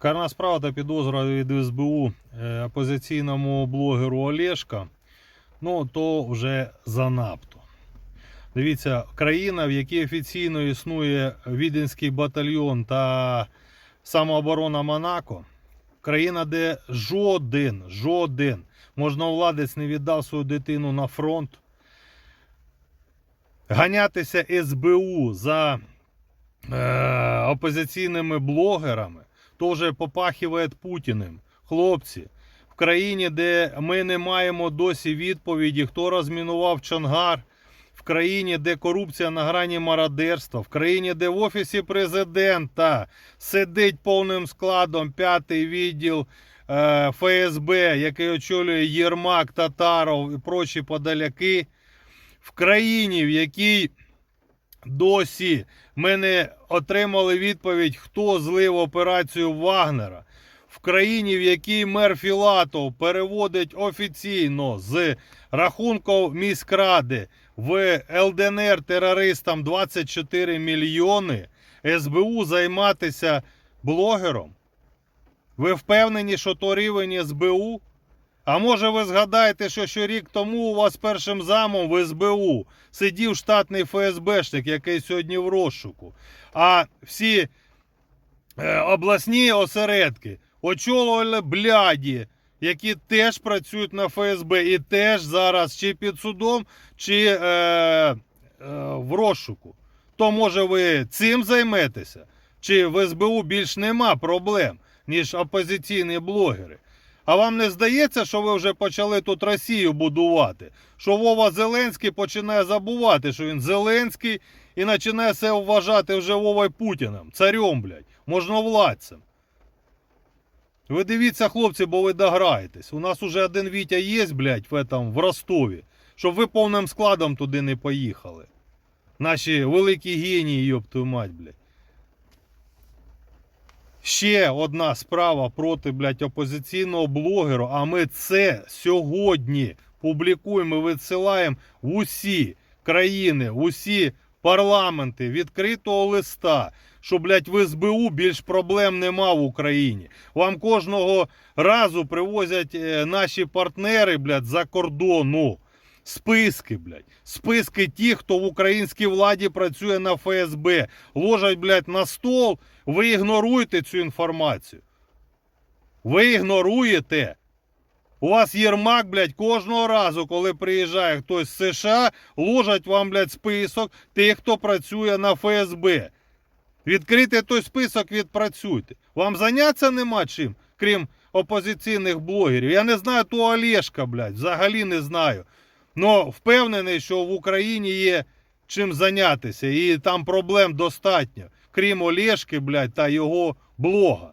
Карна справа та підозра від СБУ е, опозиційному блогеру Олешка. Ну, то вже занадто. Дивіться, країна, в якій офіційно існує Віденський батальйон та самооборона Монако. Країна, де жоден, жоден можновладець не віддав свою дитину на фронт. Ганятися СБУ за е, опозиційними блогерами теж попахиває Путіним. Хлопці, в країні, де ми не маємо досі відповіді, хто розмінував Чонгар, в країні, де корупція на грані мародерства, в країні, де в офісі президента сидить повним складом п'ятий відділ е, ФСБ, який очолює Єрмак, Татаров і прочі подаляки, в країні, в якій досі ми не отримали відповідь, хто злив операцію Вагнера. В країні, в якій мер Філатов переводить офіційно з рахунків міськради в ЛДНР терористам 24 мільйони, СБУ займатися блогером. Ви впевнені, що то рівень СБУ? А може ви згадаєте, що ще рік тому у вас першим замом в СБУ сидів штатний ФСБшник, який сьогодні в розшуку. А всі е, обласні осередки очолювали бляді, які теж працюють на ФСБ і теж зараз чи під судом, чи е, е, в розшуку. То може ви цим займетеся? Чи в СБУ більш нема проблем, ніж опозиційні блогери? А вам не здається, що ви вже почали тут Росію будувати? Що Вова Зеленський починає забувати, що він Зеленський і починає себе вважати вже Вовою Путіним, царем, блядь, можновладцем. Ви дивіться, хлопці, бо ви дограєтесь. У нас уже один Вітя є, блядь, в, этом, в Ростові, щоб ви повним складом туди не поїхали. Наші великі генії, твою мать, блядь. Ще одна справа проти, блядь, опозиційного блогера, а ми це сьогодні публікуємо і відсилаємо в усі країни, усі парламенти відкритого листа, що, блядь, в СБУ більш проблем нема в Україні. Вам кожного разу привозять е, наші партнери, блядь, за кордону. Списки, блядь. Списки тих, хто в українській владі працює на ФСБ. Ложать, блядь, на стол. Ви ігноруєте цю інформацію. Ви ігноруєте. У вас Єрмак, блядь, кожного разу, коли приїжджає хтось з США, ложать вам, блядь, список тих, хто працює на ФСБ. Відкрийте той список, відпрацюйте. Вам зайнятися нема чим, крім опозиційних блогерів. Я не знаю ту Олешка, блядь, взагалі не знаю. Но впевнений, що в Україні є чим зайнятися, і там проблем достатньо, крім Олешки, блядь, та його блога.